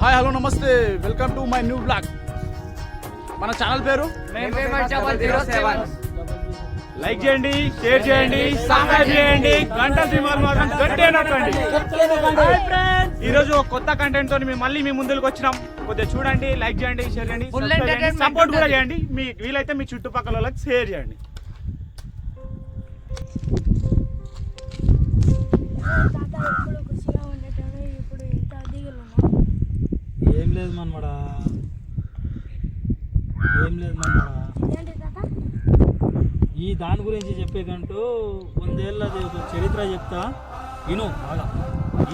Hi hello నమస్తే. Welcome to my new blog. మన channel పేరు? లైక్ చేయండి షేర్ చేయండి సబ్స్క్రైబ్ చేయండి గంట సింహాలు మాత్రం గట్టే నొక్కండి. ఈ రోజు ఒక కొత్త కంటెంట్ తోని మేము మళ్ళీ మీ ముందుకు వచ్చినాం. కొద్దిగా చూడండి లైక్ చేయండి షేర్ చేయండి సపోర్ట్ కూడా. చేయండి. మీ వీలైతే మీ చుట్టుపక్కల వాళ్ళకి షేర్ చేయండి తాత ఎప్పుడు ఖుషిగా ఉండేటోడు ఇప్పుడు ఇంత దిగులు ఉన్నా ఏం లేదు మనమడా ఏం లేదు మనమడా తాత ఈ దాని గురించి చెప్పేకంటూ వందేళ్ళది ఒక చరిత్ర చెప్తా. విను బాగా.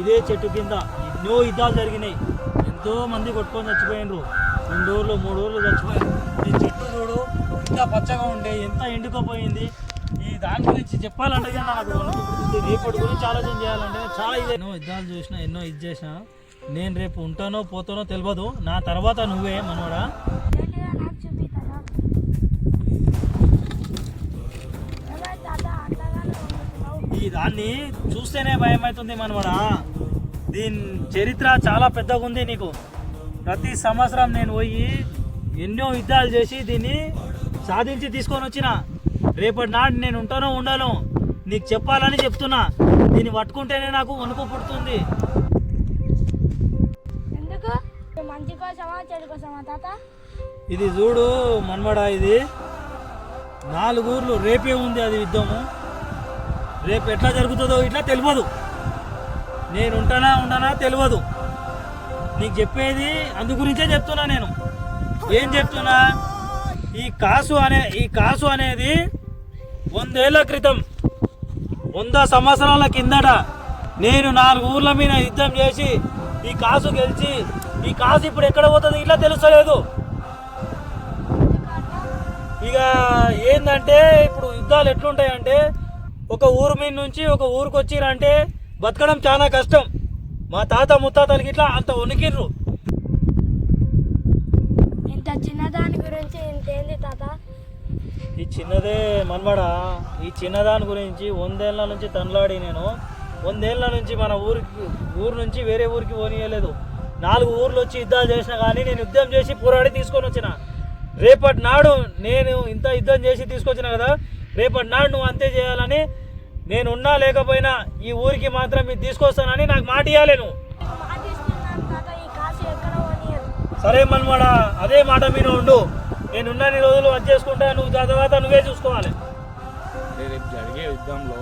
ఇదే చెట్టు కింద ఎన్నో యుద్ధాలు జరిగినాయి. ఎంతో మంది కొట్టుకొని చచ్చిపోయినరు. రెండు ఊర్లు మూడు ఊర్లు చచ్చిపోయారు ఈ చెట్టు చూడు ఎంత పచ్చగా ఉండే ఎంత ఎండుకపోయింది ఈ దాని గురించి చెప్పాలంటే నాకు. రేపటి గురించి ఆలోచన చేయాలంటే చాలా ఇదే. ఎన్నో యుద్ధాలు చూసినా ఎన్నో ఇది చేసినా నేను రేపు ఉంటానో పోతానో తెలియదు నా తర్వాత నువ్వే మనోడా ఈ దాన్ని చూస్తేనే భయం అవుతుంది మనవడా. దీని చరిత్ర చాలా పెద్దగా ఉంది నీకు. ప్రతి సంవత్సరం నేను పోయి ఎన్నో యుద్ధాలు చేసి దీన్ని సాధించి తీసుకొని వచ్చిన. రేపటి నాడు నేను ఉంటానో ఉండాలో నీకు చెప్పాలని చెప్తున్నా. దీన్ని పట్టుకుంటేనే నాకు వణుకు పుడుతుంది. కోసమా చెడు కోసమా తాత? ఇది చూడు మన్మడా ఇది నాలుగు ఊర్లు రేపే ఉంది అది యుద్ధము. రేపు ఎట్లా జరుగుతుందో ఇట్లా తెలియదు నేను ఉంటానా ఉండనా తెలియదు నీకు చెప్పేది అందు గురించే చెప్తున్నా నేను. ఏం చెప్తున్నా? ఈ కాసు అనే ఈ కాసు అనేది వందేళ్ళ క్రితం వంద సంవత్సరాల కిందట నేను నాలుగు ఊర్ల మీద యుద్ధం చేసి ఈ కాసు గెలిచి ఈ కాసు ఇప్పుడు ఎక్కడ పోతుంది? ఇట్లా తెలుస్తలేదు. ఇక ఏంటంటే ఇప్పుడు యుద్ధాలు ఎట్లుంటాయంటే ఒక ఊరు మీద నుంచి ఒక ఊరికి వచ్చిరంటే బతకడం చాలా కష్టం. మా తాత ముత్తాతలకి ఇట్లా అంత వణికిర్రు. ఇంత చిన్నదాని గురించి ఇంతేంది తాత? ఈ చిన్నదే మన్మడా ఈ చిన్నదాని గురించి వందేళ్ళ నుంచి తనలాడి నేను. వందేళ్ళ నుంచి మన ఊరికి ఊరు నుంచి వేరే ఊరికి పోనీయలేదు. నాలుగు ఊర్లు వచ్చి యుద్ధాలు చేసినా కానీ నేను యుద్ధం చేసి పోరాడి తీసుకొని వచ్చిన. రేపటి నాడు నేను ఇంత యుద్ధం చేసి తీసుకొచ్చిన కదా రేపటి నాడు నువ్వు అంతే చేయాలని నేను ఉన్నా లేకపోయినా ఈ ఊరికి మాత్రం మీరు తీసుకొస్తానని నాకు మాట ఇవ్వాలి నువ్వు. సరే మన్మడా అదే మాట మీద ఉండు. నేను ఉన్నన్ని రోజులు వచ్చేసుకుంటా నువ్వు తర్వాత నువ్వే చూసుకోవాలి. రేపు జరిగే యుద్ధంలో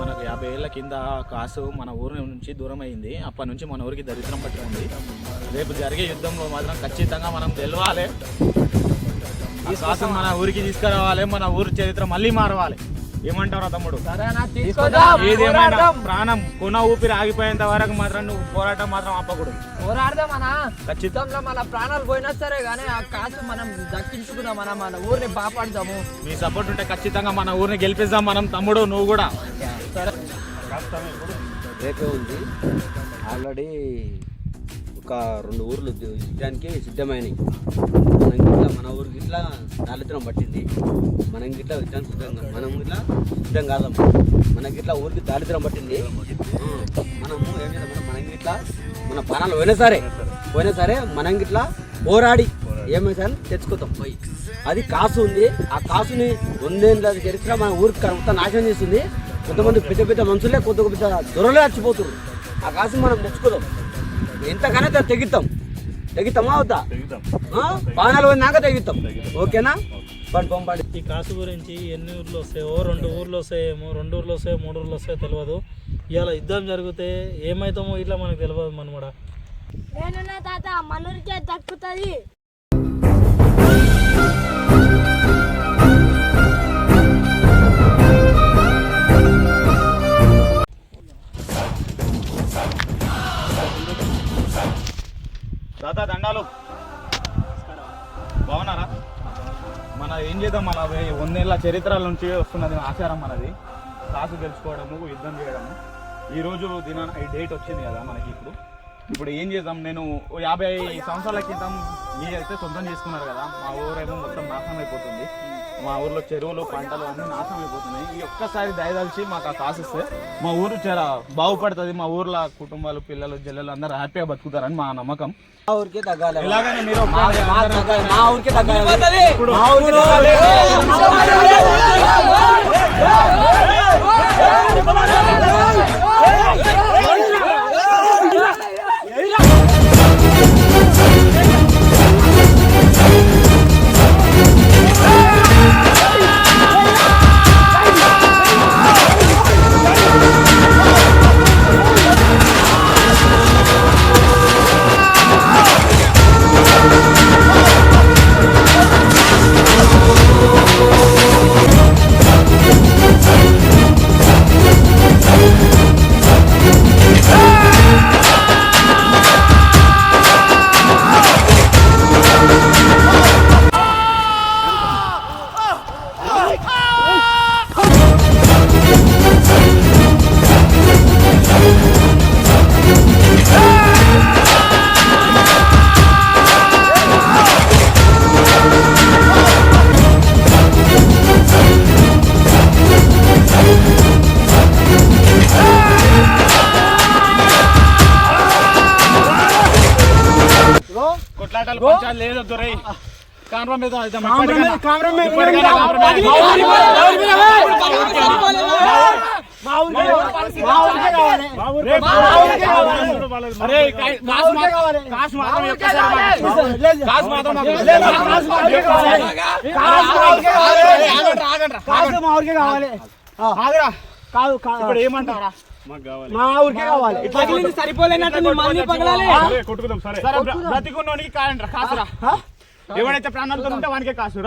మనకు యాభై ఏళ్ళ కింద కాసు మన ఊరి నుంచి దూరం అయింది అప్పటి నుంచి మన ఊరికి దరిద్రం పట్టి ఉంది. రేపు జరిగే యుద్ధంలో మాత్రం ఖచ్చితంగా మనం గెలవాలి. ఈ శ్వాసం మన ఊరికి తీసుకురావాలి మన ఊరి చరిత్ర మళ్ళీ మారవాలి. ఏమంటారా తమ్ముడు? ఏదేమైనా ప్రాణం కొన ఊపిరి ఆగిపోయేంత వరకు మాత్రం నువ్వు పోరాటం మాత్రం ఆపకూడదు. పోరాడదాం మన ఖచ్చితంగా. మన ప్రాణాలు పోయినా సరే కానీ ఆ కాసు మనం దక్కించుకుందాం మన మన ఊరిని కాపాడుదాము. మీ సపోర్ట్ ఉంటే ఖచ్చితంగా మన ఊరిని గెలిపిద్దాం మనం తమ్ముడు నువ్వు కూడా. రేపే ఉంది. ఆల్రెడీ ఒక రెండు ఊర్లు యుద్ధానికి సిద్ధమైనవి మనం గిట్ల మన ఊరికి ఇట్లా దారిద్రం పట్టింది. మనం గిట్ల యుద్ధానికి సిద్ధం కాదు మనం ఇట్లా సిద్ధం కాదమ్మా మనకి ఇట్లా ఊరికి దారిద్రం పట్టింది. మనము ఏం చేద్దాం? మనం గిట్లా మన ప్రాణాలు పోయినా సరే పోయినా సరే మనం గిట్ల పోరాడి ఏమైనా తెచ్చుకోతాం పోయి. అది కాసు ఉంది. ఆ కాసుని వందేళ్ళ చరిత్ర మన ఊరికి కరెక్ట్ నాశనం చేస్తుంది కొంతమంది పెద్ద పెద్ద మనుషులే కొంత పెద్ద దొరలే చచ్చిపోతున్నారు ఆ కాసు మనం తెచ్చుకోదాం. ఎంతకన్నా తె- తెగిస్తాం తెగిస్తామా అవుతా పానాలు పోయినాక తెగిస్తాం ఓకేనా? పంపండి ఈ కాసు గురించి ఎన్ని ఊర్లు వస్తాయో రెండు ఊర్లు వస్తాయేమో రెండు ఊర్లు వస్తాయో మూడు ఊర్లు వస్తాయో తెలియదు ఇవాళ యుద్ధం జరిగితే ఏమవుతామో ఇట్లా మనకు తెలియదు మనమాట నేనున్నా తాత మనూరికే దక్కుతుంది. చరిత్రల నుంచి వస్తున్నది ఆచారం మనది. కాసు గెలుచుకోవడము యుద్ధం చేయడము. ఈ రోజు దినాన ఈ డేట్ వచ్చింది కదా మనకి ఇప్పుడు. ఇప్పుడు ఏం చేద్దాం? నేను ఓ యాభై సంవత్సరాల క్రితం మీరైతే సొంతం చేసుకున్నారు కదా. మా ఊరేమో మొత్తం నాశనం అయిపోతుంది. మా ఊర్లో చెరువులు పంటలు అన్ని నాశనం అయిపోతున్నాయి ఈ ఒక్కసారి దయదలిచి మాకు ఆ కాసు ఇస్తే మా ఊరు చాలా బాగుపడుతుంది మా ఊర్లో కుటుంబాలు పిల్లలు జల్లలు అందరూ హ్యాపీగా బతుకుతారని మా నమ్మకం మా ఊరికే తగ్గాలి ఇలాగనే మీరు మా తగ్గాలి. మా ఊరికే తగ్గాలి మా ఊరికే కొట్లాటలు పంచాలు లేదు దొరై కాంప్రమైజ్ అవుదాం ఇప్పటికైనా. అరే, కా- కాసు మాత్రం- కాసు మాత్రం ఒక్కసారి మాకు- కాసు మాత్రం మాకు- ఆగండ్రా, ఆగండ్రా, ఆగండ్రా. ఆగరా. ఇప్పుడు ఏమంటారా సరే, కొట్టుకుందాం సరే. సరే బ్ర- బ్రతికున్నోనికి కాసురా. ఎవడైతే ప్రాణాలతో ఉంటే వానికే కాసు.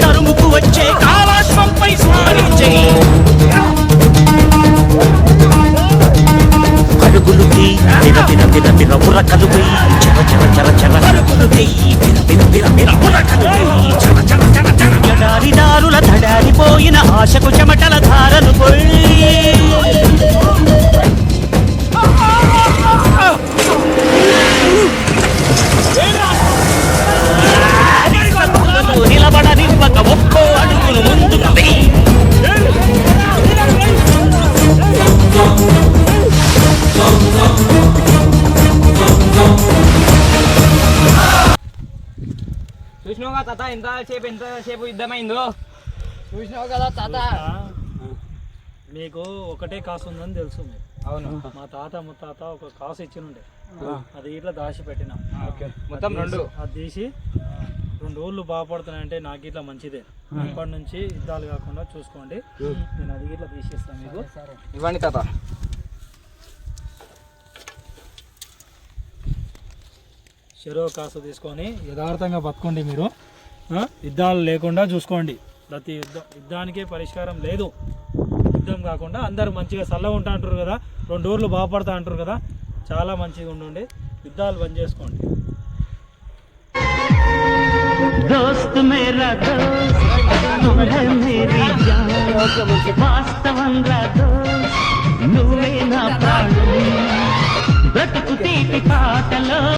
తరుముకు వచ్చే కాలాశ్వంపై చూసినావు తాత ఎంత సేపు ఎంత సేపు యుద్ధమైందో? చూసినావు కదా తాత. మీకు ఒకటే కాసు ఉందని తెలుసు అవును. మా తాత ముత్తాత ఒక కాసు ఇచ్చినుండే. అది ఇట్లా దాచి పెట్టిన. మొత్తం రెండు? అది తీసి రెండు ఊళ్ళు బాగుపడుతున్నాయంటే నాకు ఇట్లా మంచిదే. ఇప్పటి నుంచి యుద్ధాలు కాకుండా చూసుకోండి. నేను అది ఇట్లా తీసేస్తాను మీకు. ఇవ్వండి తాత. చెరువు కాసు తీసుకొని యథార్థంగా బతకండి మీరు? యుద్ధాలు లేకుండా చూసుకోండి ప్రతి యుద్ధం యుద్ధానికే పరిష్కారం లేదు యుద్ధం కాకుండా అందరూ మంచిగా చల్లగా ఉంటా అంటారు కదా రెండు ఊర్లు బాగుపడతా అంటారు కదా చాలా మంచిగా ఉండండి యుద్ధాలు బంద్ చేసుకోండి दोस्त मेरा दोस्त तुम है मेरी जान వాస్తవంగా దోస్త్ నువ్వే నా ప్రాణం బ్రతుకు తీపి పాటలో